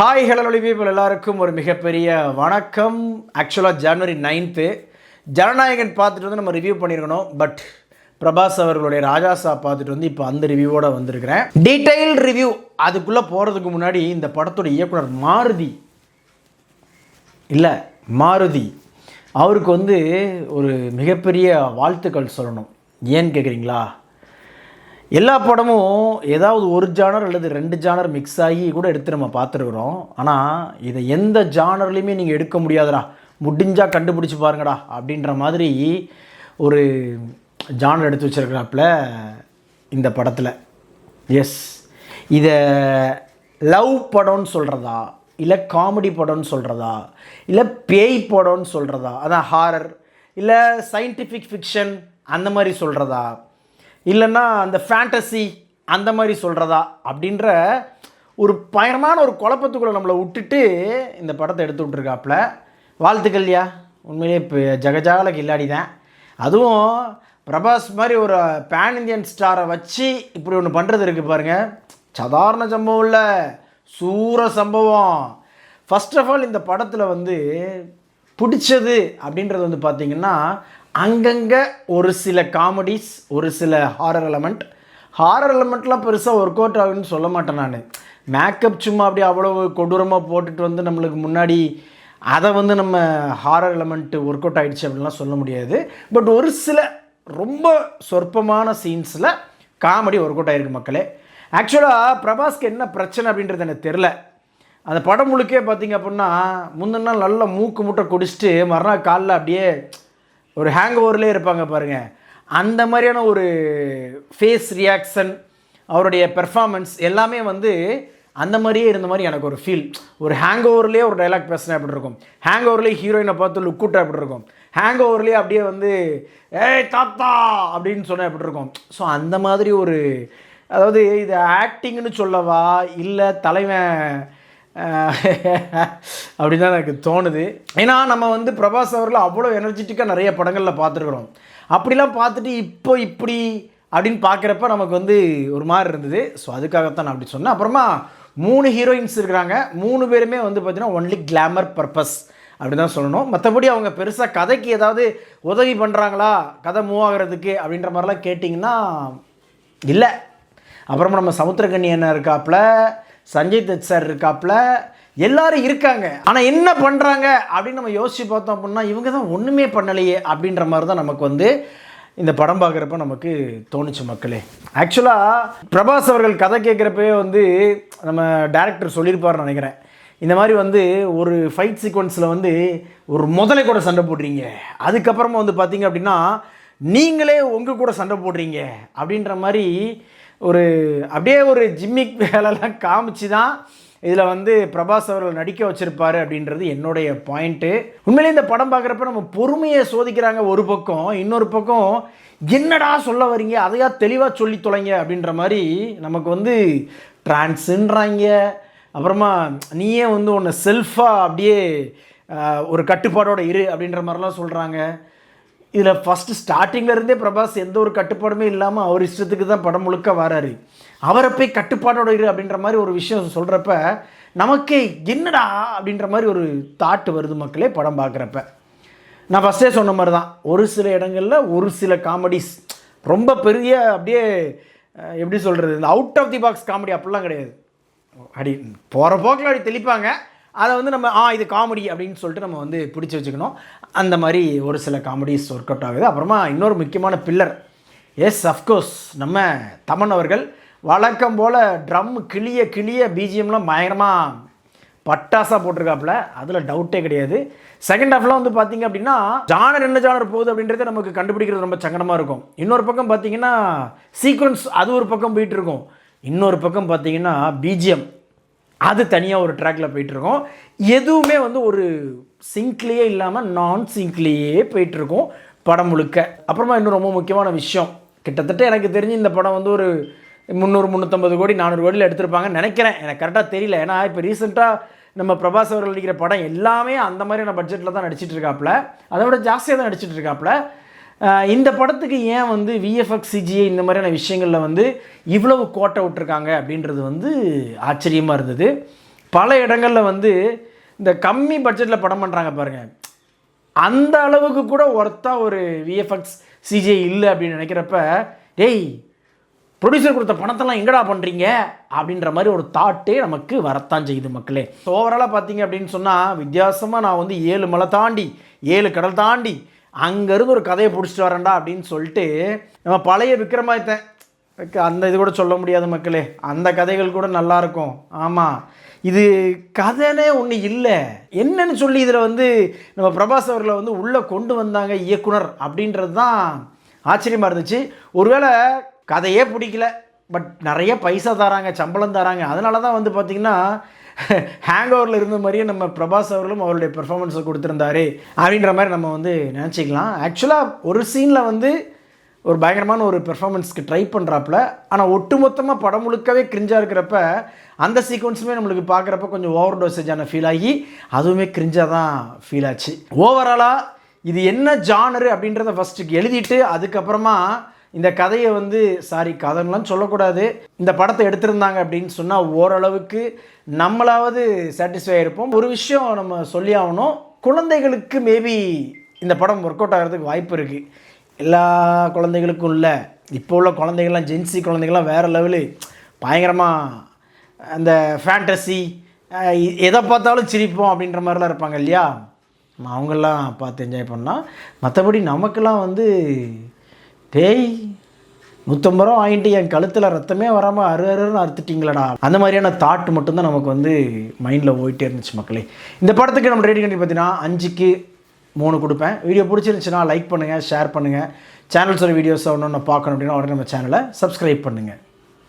Hi hello people எல்லாருக்கும் ஒரு மிகப்பெரிய வணக்கம். ஆக்சுவலாக ஜனவரி நைன்த்து ஜனநாயகன் பார்த்துட்டு வந்து நம்ம ரிவ்யூ பண்ணியிருக்கணும் பட் பிரபாஸ் அவர்களுடைய ராஜாசா பார்த்துட்டு வந்து இப்போ அந்த ரிவ்யூவோட வந்திருக்கிறேன். டீட்டெயில் ரிவ்யூ அதுக்குள்ளே போகிறதுக்கு முன்னாடி இந்த படத்தோட இயக்குனர் மாருதி. இல்லை மாருதி. அவருக்கு வந்து ஒரு மிகப்பெரிய வாழ்த்துக்கள் சொல்லணும். ஏன்னு கேட்குறீங்களா எல்லா படமும் ஏதாவது ஒரு ஜானர் அல்லது ரெண்டு ஜானர் மிக்ஸ் ஆகி கூட எடுத்து நம்ம பார்த்துருக்குறோம். ஆனால் இதை எந்த ஜானர்லையுமே நீங்கள் எடுக்க முடியாதுடா. முடிஞ்சால் கண்டுபிடிச்சி பாருங்கடா அப்படின்ற மாதிரி ஒரு ஜானர் எடுத்து வச்சிருக்கிறாப்புல இந்த படத்தில். எஸ் இதை லவ் படம்னு சொல்கிறதா இல்லை காமெடி படம்னு சொல்கிறதா இல்லை பேய் படம்னு சொல்கிறதா அதான் ஹாரர் இல்லை சயின்டிஃபிக் ஃபிக்ஷன் அந்த மாதிரி சொல்கிறதா இல்லைன்னா அந்த ஃபேண்டசி அந்த மாதிரி சொல்கிறதா அப்படின்ற ஒரு பயணமான ஒரு குழப்பத்துக்குள்ளே நம்மளை விட்டுட்டு இந்த படத்தை எடுத்து விட்ருக்காப்புல வாழ்த்துக்கள்யா உண்மையிலேயே இப்போ ஜகஜால கில்லாடி தான் அதுவும் பிரபாஸ் மாதிரி ஒரு பேன் இந்தியன் ஸ்டாரை வச்சு இப்படி ஒன்று பண்ணுறது இருக்குது பாருங்கள் சாதாரண சம்பவம் இல்லை. சூர சம்பவம். ஃபஸ்ட் ஆஃப் ஆல் இந்த படத்தில் வந்து பிடிச்சது அப்படின்றது வந்து பார்த்திங்கன்னா அங்கங்கே ஒரு சில காமெடிஸ் ஒரு சில ஹாரர் எலமெண்ட் ஹாரர் எலமெண்ட்லாம் பெருசாக ஒர்க் அவுட் ஆகுன்னு சொல்ல மாட்டேன் நான். மேக்கப் சும்மா அப்படியே அவ்வளோ கொடூரமாக போட்டுட்டு வந்து நம்மளுக்கு முன்னாடி அதை வந்து நம்ம ஹாரர் எலமெண்ட்டு ஒர்க் அவுட் ஆகிடுச்சு அப்படின்லாம் சொல்ல முடியாது. பட் ஒரு சில ரொம்ப சொற்பமான சீன்ஸில் காமெடி ஒர்க் அவுட் ஆகிருக்கு மக்களே. ஆக்சுவலாக பிரபாஸ்க்கு என்ன பிரச்சனை அப்படின்றது எனக்கு தெரில அந்த படம் முழுக்கே பார்த்தீங்க அப்படின்னா முந்தின நாள் நல்லா மூக்கு முட்டை குடிச்சிட்டு மறுநாள் காலில் அப்படியே ஒரு ஹேங் ஓவர்லேயே இருப்பாங்க பாருங்கள் அந்த மாதிரியான ஒரு ஃபேஸ் ரியாக்ஷன் அவருடைய பெர்ஃபார்மன்ஸ் எல்லாமே வந்து அந்த மாதிரியே இருந்த மாதிரி எனக்கு ஒரு ஃபீல் ஒரு ஹேங் ஓவர்லேயே ஒரு டைலாக் பேசினா எப்படி இருக்கும்? ஹேங் ஓவர்லேயே ஹீரோயினை பார்த்து லுக் அப்படி எப்படி இருக்கும்? ஹேங் ஓவர்லேயே அப்படியே வந்து ஏய் தாத்தா! அப்படின்னு சொன்னால் எப்படி இருக்கும்? ஸோ அந்த மாதிரி ஒரு அதாவது இது ஆக்டிங்னு சொல்லவா? இல்லை தலைவன் அப்படின்னு தான் எனக்கு தோணுது. ஏன்னா நம்ம வந்து பிரபாஸ் அவர்கள் அவ்வளோ எனர்ஜெட்டிக்காக நிறைய படங்களில் பார்த்துருக்குறோம். அப்படிலாம் பார்த்துட்டு இப்போ இப்படி அப்படின்னு பார்க்குறப்ப நமக்கு வந்து ஒரு மாதிரி இருந்தது. ஸோ அதுக்காகத்தான் நான் அப்படி சொன்னேன். அப்புறமா மூணு ஹீரோயின்ஸ் இருக்கிறாங்க. மூணு பேருமே வந்து பார்த்திங்கன்னா ஒன்லி கிளாமர் பர்பஸ் அப்படி தான் சொல்லணும். மற்றபடி அவங்க பெருசாக கதைக்கு ஏதாவது உதவி பண்ணுறாங்களா கதை மூவ் ஆகிறதுக்கு அப்படின்ற மாதிரிலாம் கேட்டிங்கன்னா இல்லை. அப்புறமா நம்ம சமுத்திரக்கண்ணி என்ன இருக்காப்புல. சஞ்சய் தத் சார் இருக்காப்புல எல்லாரும் இருக்காங்க. ஆனால் என்ன பண்ணுறாங்க அப்படின்னு நம்ம யோசிச்சு பார்த்தோம் அப்படின்னா இவங்க தான் ஒன்றுமே பண்ணலையே அப்படின்ற மாதிரி தான் நமக்கு வந்து இந்த படம் பார்க்குறப்ப நமக்கு தோணுச்சு மக்களே. ஆக்சுவலாக பிரபாஸ் அவர்கள் கதை கேட்குறப்பவே வந்து நம்ம டேரக்டர் சொல்லியிருப்பார்னு நினைக்கிறேன். இந்த மாதிரி வந்து ஒரு ஃபைட் சீக்வன்ஸில் வந்து ஒரு முதலை கூட சண்டை போடுறீங்க. அதுக்கப்புறமா வந்து பார்த்தீங்க அப்படின்னா நீங்களே உங்கள் கூட சண்டை போடுறீங்க அப்படின்ற மாதிரி ஒரு அப்படியே ஒரு ஜிம்மிக் வேலைலாம் காமிச்சு தான் இதில் வந்து பிரபாஸ் அவர்கள் நடிக்க வச்சுருப்பார் அப்படின்றது என்னுடைய பாயிண்ட்டு. உண்மையிலே இந்த படம் பார்க்குறப்ப நம்ம பொறுமையை சோதிக்கிறாங்க ஒரு பக்கம் இன்னொரு பக்கம் என்னடா சொல்ல வரீங்க அதையா தெளிவாக சொல்லி தொலைங்க அப்படின்ற மாதிரி நமக்கு வந்து ட்ரான்ஸுன்றாங்க. அப்புறமா நீயே வந்து உன்னை செல்ஃபாக அப்படியே ஒரு கட்டுப்பாடோடு இரு அப்படின்ற மாதிரிலாம் சொல்கிறாங்க இதில் ஃபஸ்ட்டு ஸ்டார்டிங்லேருந்தே பிரபாஸ் எந்த ஒரு கட்டுப்பாடுமே இல்லாமல் அவர் இஷ்டத்துக்கு தான் படம் முழுக்க வராரு. அவரை போய் கட்டுப்பாடோட இரு அப்படின்ற மாதிரி ஒரு விஷயம் சொல்கிறப்ப நமக்கே என்னடா அப்படின்ற மாதிரி ஒரு தாட்டு வருது மக்களே படம் பார்க்குறப்ப. நான் ஃபஸ்ட்டே சொன்ன மாதிரி தான் ஒரு சில இடங்களில் ஒரு சில காமெடிஸ் ரொம்ப பெரிய அப்படியே எப்படி சொல்கிறது இந்த out of the box comedy அப்படிலாம் கிடையாது. அடி போகிற போக்கில் அப்படி தெளிப்பாங்க. அதை வந்து நம்ம ஆ இது காமெடி அப்படின்னு சொல்லிட்டு நம்ம வந்து பிடிச்சி வச்சுக்கணும். அந்த மாதிரி ஒரு சில காமெடிஸ் ஒர்க் அவுட் ஆகுது. அப்புறமா இன்னொரு முக்கியமான பில்லர் எஸ் அஃப்கோர்ஸ் நம்ம தமன் அவர்கள் வழக்கம் போல் ட்ரம் கிளிய கிளிய பிஜிஎம்லாம் பயங்கரமாக பட்டாசாக போட்டிருக்காப்புல. அதில் டவுட்டே கிடையாது. செகண்ட் ஹாஃப்லாம் வந்து பார்த்திங்க அப்படின்னா ஜானர் என்ன ஜானர் போகுது அப்படின்றத நமக்கு கண்டுபிடிக்கிறது ரொம்ப சங்கடமாக இருக்கும். இன்னொரு பக்கம் பார்த்தீங்கன்னா சீக்வன்ஸ் அது ஒரு பக்கம் போயிட்டு இருக்கும். இன்னொரு பக்கம் பார்த்தீங்கன்னா பிஜிஎம் அது தனியாக ஒரு ட்ராக்ல போயிட்டுருக்கோம். எதுவுமே வந்து ஒரு சிங்க்லேயே இல்லாமல் நான் சிங்க்லேயே போயிட்டுருக்கோம் படம் முழுக்க. அப்புறமா இன்னும் ரொம்ப முக்கியமான விஷயம். கிட்டத்தட்ட எனக்கு தெரிஞ்சு இந்த படம் வந்து ஒரு முந்நூறு முந்நூற்றம்பது கோடி நானூறு கோடியில் எடுத்திருப்பாங்கன்னு நினைக்கிறேன். எனக்கு கரெக்டாக தெரியல. ஏன்னா இப்போ ரீசெண்டாக நம்ம பிரபாஸ் அவர்கள் நடிக்கிற படம் எல்லாமே அந்த மாதிரியான பட்ஜெட்டில் தான் நடிச்சிட்டு இருக்காப்புல. அதை விட ஜாஸ்தியாக தான் நடிச்சிட்டு இருக்காப்புல. இந்த படத்துக்கு ஏன் வந்து விஎஃப்எக்ஸ் சிஜிஐ இந்த மாதிரியான விஷயங்களில் வந்து இவ்வளவு கோட்டை விட்டுருக்காங்க அப்படின்றது வந்து ஆச்சரியமாக இருந்தது. பல இடங்களில் வந்து இந்த கம்மி பட்ஜெட்டில் படம் பண்ணுறாங்க பாருங்கள் அந்த அளவுக்கு கூட ஒர்த்தா ஒரு விஎஃப்எக்ஸ் சிஜிஐ இல்லை அப்படின்னு நினைக்கிறப்ப டேய் ப்ரொடியூசர் கொடுத்த பணத்தெல்லாம் எங்கடா பண்ணுறீங்க அப்படின்ற மாதிரி ஒரு தாட்டே நமக்கு வரத்தான் செய்யுது மக்களே. ஓவராலாக பார்த்தீங்க அப்படின்னு சொன்னால் வித்தியாசமாக நான் வந்து ஏழு மலை தாண்டி ஏழு கடல் தாண்டி அங்கேருந்து ஒரு கதையை பிடிச்சிட்டு வரேன்டா அப்படின்னு சொல்லிட்டு நம்ம பழைய விக்ரமாதித்தன் அந்த இது கூட சொல்ல முடியாது மக்களே. அந்த கதைகள் கூட நல்லா இருக்கும். ஆமாம் இது கதைனே ஒன்று இல்லை. என்னன்னு சொல்லி இதில் வந்து நம்ம பிரபாஸ் அவர்களை வந்து உள்ளே கொண்டு வந்தாங்க இயக்குனர் அப்படின்றது தான் ஆச்சரியமாக இருந்துச்சு. ஒருவேளை கதையே பிடிக்கல பட் நிறைய பைசா தராங்க சம்பளம் தராங்க. அதனால தான் வந்து பார்த்திங்கன்னா ஹேங் ஓவரில் இருந்த மாதிரியே நம்ம பிரபாஸ் அவர்களும் அவருடைய பெர்ஃபார்மன்ஸை கொடுத்துருந்தாரு அப்படின்ற மாதிரி நம்ம வந்து நினச்சிக்கலாம். ஆக்சுவலாக ஒரு சீனில் வந்து ஒரு பயங்கரமான ஒரு பெர்ஃபார்மன்ஸ்க்கு ட்ரை பண்ணுறாப்புல ஆனால் ஒட்டுமொத்தமாக படம் முழுக்கவே கிரிஞ்சாக இருக்கிறப்ப அந்த சீக்வன்ஸுமே நம்மளுக்கு பார்க்குறப்ப கொஞ்சம் ஓவர் டோசேஜான ஃபீல் ஆகி அதுவுமே கிரிஞ்சாக தான் ஃபீல் ஆச்சு. ஓவராலாக இது என்ன ஜானரு அப்படின்றத ஃபஸ்ட்டுக்கு எழுதிட்டு அதுக்கப்புறமா இந்த கதையை வந்து சாரி கதைலாம் சொல்லக்கூடாது. இந்த படத்தை எடுத்திருந்தாங்க அப்படின்னு சொன்னால் ஓரளவுக்கு நம்மளாவது சாட்டிஸ்ஃபை இருப்போம் ஒரு விஷயம் நம்ம சொல்லி ஆகணும். குழந்தைகளுக்கு மேபி இந்த படம் ஒர்க் அவுட் ஆகிறதுக்கு வாய்ப்பு இருக்குது எல்லா குழந்தைகளுக்கும் இல்லை. இப்போ உள்ள குழந்தைகள்லாம் ஜென்சி குழந்தைகள்லாம் வேறு லெவலு பயங்கரமாக அந்த ஃபேண்டசி எதை பார்த்தாலும் சிரிப்போம் அப்படின்ற மாதிரிலாம் இருப்பாங்க இல்லையா? அவங்கெல்லாம் பார்த்து என்ஜாய் பண்ணால் மற்றபடி நமக்கெல்லாம் வந்து டேய் நூற்றம்பது ரூபா வாங்கிட்டு என் கழுத்தில் ரத்தமே வராமல் அரு அருன்னு அறுத்துட்டிங்களடா. அந்த மாதிரியான தாட் மட்டும்தான் நமக்கு வந்து மைண்டில் போயிட்டே இருந்துச்சு மக்களே. இந்த படத்துக்கு நம்ம ரேட்டிங் கண்டி பார்த்தீங்கன்னா அஞ்சுக்கு மூணு கொடுப்பேன். வீடியோ பிடிச்சிருந்துச்சுன்னா லைக் பண்ணுங்கள் ஷேர் பண்ணுங்கள் சேனல்ஸோட வீடியோஸ் ஒன்று ஒன்று பார்க்கணும் அப்படின்னா உடனே நம்ம சேனலை சப்ஸ்கிரைப் பண்ணுங்கள்